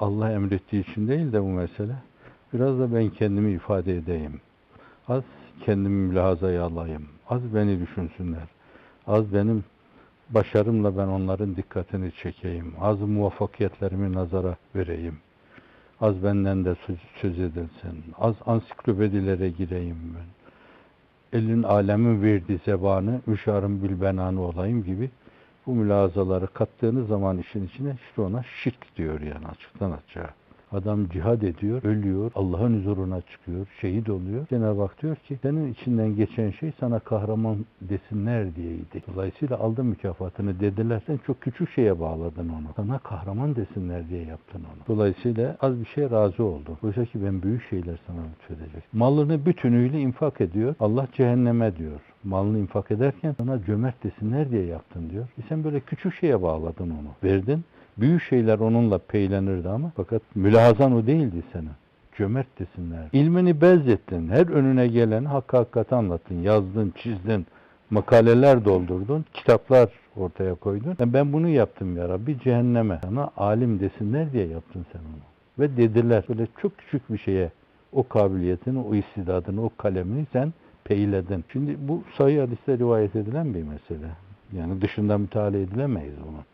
Allah emrettiği için değil de bu mesele. Biraz da ben kendimi ifade edeyim. Az kendimi mülahazaya alayım. Az beni düşünsünler. Az benim başarımla ben onların dikkatini çekeyim. Az muvaffakiyetlerimi nazara vereyim. Az benden de söz, söz edilsin. Az ansiklopedilere gireyim ben. Elin alemin verdiği zebanı, müşarım bilbenanı olayım gibi bu mülazaları kattığınız zaman işin içine işte ona şirk diyor yani açıktan açığa. Adam cihad ediyor, ölüyor, Allah'ın huzuruna çıkıyor, şehit oluyor. Cenab-ı Hak diyor ki senin içinden geçen şey sana kahraman desinler diyeydi. Dolayısıyla aldın mükafatını dediler. Sen çok küçük şeye bağladın onu. Sana kahraman desinler diye yaptın onu. Dolayısıyla az bir şey razı oldu. Oysa ki ben büyük şeyler sana lütfedecek. Malını bütünüyle infak ediyor. Allah cehenneme diyor. Malını infak ederken sana cömert desinler diye yaptın diyor. E sen böyle küçük şeye bağladın onu. Verdin. Büyük şeyler onunla peylenirdi ama fakat mülahazan o değildi sana. Cömert desinler. İlmini bezzettin. Her önüne gelen hakkı hakikati anlattın. Yazdın, çizdin, makaleler doldurdun, kitaplar ortaya koydun. Yani ben bunu yaptım ya Rabbi cehenneme. Sana alim desinler diye yaptın sen onu. Ve dediler. Böyle çok küçük bir şeye o kabiliyetini, o istidadını, o kalemini sen peyledin. Şimdi bu sayı hadiste rivayet edilen bir mesele. Yani dışında müteala edilemeyiz bunu.